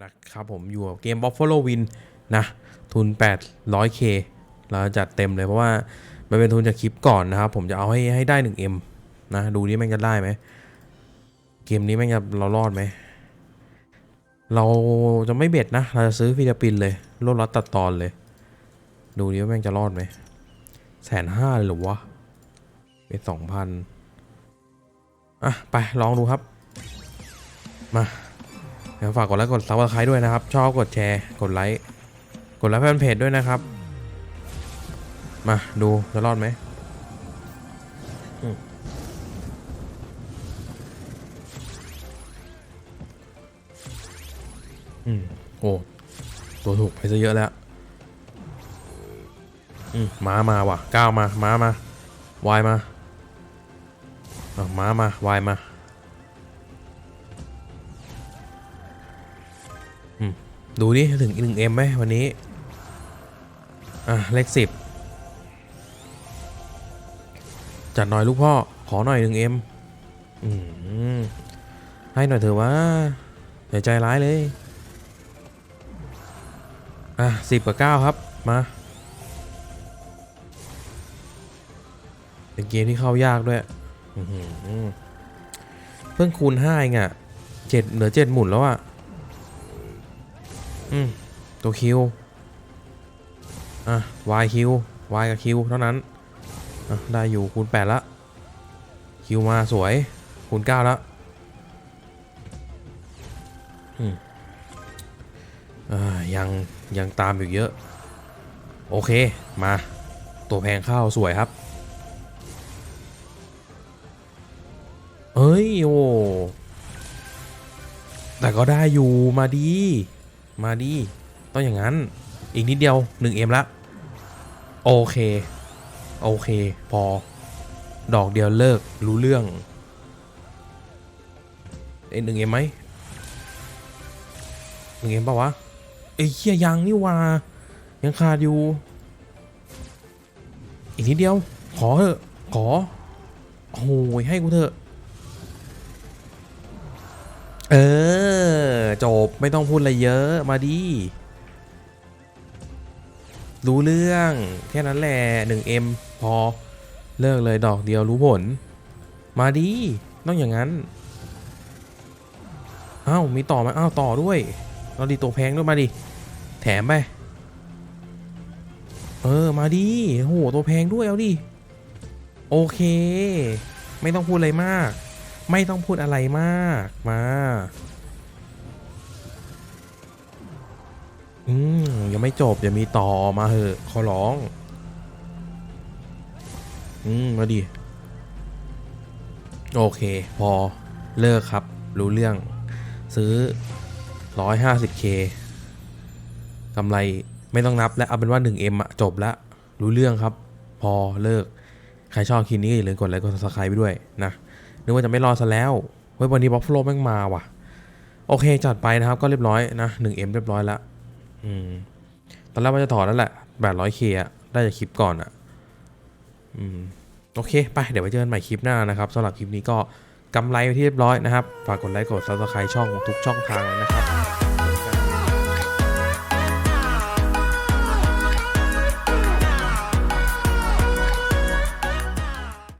นะครับผมอยู่กับเกม Buffalo Win นะทุน 800k เราจัดเต็มเลยเพราะว่ามันเป็นทุนจากคลิปก่อนนะครับ ผมจะเอาให้ให้ได้ 1m นะดูนี่แม่งจะได้ไหมเกมนี้แม่งจะเรารอดไหม เราจะไม่เบ็ดนะ เราจะซื้อฟิลิปปินเลยรถรัดตัดตอนเลย ดูดิว่าแม่งจะรอดไหมแสนห้าเลยหรือวะเป็นสองพันอะ ไปลองดูครับ มา ฝากกดไลค์กดซับสไครต์ด้วยนะครับ ชอบกดแชร์ กดไลค์ กดไลค์แฟนเพจด้วยนะครับ มาดูจะรอดไหมอืม โอ้ ตัวถูกไปซะเยอะแล้ว อืมม้ามาว่ะก้าวมา ม้ามา วายมาอะม้ามา วายมา ดูดิถึงหนึ่งเอ็มไหมวันนี้ อะ เลขสิบจัดหน่อยลูกพ่อ ขอหน่อยหนึ่งเอ็มอืมให้หน่อยเถอะว่าอย่าใจร้ายเลย อะสิบกับเก้าครับ มาเป็นเกมที่เข้ายากด้วยเพิ่งคูณห้าเองอะเจ็ดเหลือเจ็ดหมุนแล้วอะ อืมตัวคิวอะ Y คิว Y กับคิวเท่านั้นอะได้อยู่คูณแปดละคิวมาสวยคูณเก้าล้วอืมอ่ายังยังตามอยู่เยอะ โอเคมา ตัวแพงเข้าสวยครับเอ้ยโอ้แต่ก็ได้อยู่มาดี มาดีต้องอย่างนั้น อีกนิดเดียว 1M ละ โอเค โอเค พอ ดอกเดียวเลิกรู้เรื่องเอ้หนึ่งเอ็มไหมหนึ่งเอ็มปะวะเอ้ยเฮียยังนี่ว่า ยังขาดอยู่ อีกนิดเดียว ขอเถอะ ขอ โอ้ยให้กูเถอะ เออ จบไม่ต้องพูดอะไรเยอะมาดิรู้เรื่องแค่นั้นแหละ 1M พอเลิกเลยดอกเดียวรู้ผล มาดิต้องอย่างนั้นอ้าวมีต่อไหมอ้าวต่อด้วยเราดีตัวแพงด้วยมาดิแถมไปเออมาดิโหตัวแพงด้วยเอาดิโอเค ไม่ต้องพูดอะไรมาก ไม่ต้องพูดอะไรมากมา อืมยังไม่จบ ยังมีต่อมาเหอะขอร้อง อืม มาดิ โอเค พอเลิกครับ รู้เรื่อง ซื้อ 150k กำไรไม่ต้องนับแล้วเอาเป็นว่า 1m อะจบแล้วรู้เรื่องครับ พอเลิก ใครชอบคลิปนี้ก็อย่าลืมกดไลค์กด subscribe ไปด้วยนะนึกว่าจะไม่รอซะแล้วเฮ้ยวันนี้บ็อกฟลแม่งมาว่ะ โอเคจัดไปนะครับก็เรียบร้อยนะ 1m เรียบร้อยแล้ว อืม ตอนแรกว่าจะถอดแล้วแหละแปดร้อยเคอะได้จากคลิปก่อนอะอืม โอเค ไป เดี๋ยวไปเจอกันใหม่คลิปหน้านะครับสำหรับคลิปนี้ก็กำไรไปที่เรียบร้อยนะครับ ฝากกดไลค์ กด subscribe ช่องทุกช่องทางเลยนะครับ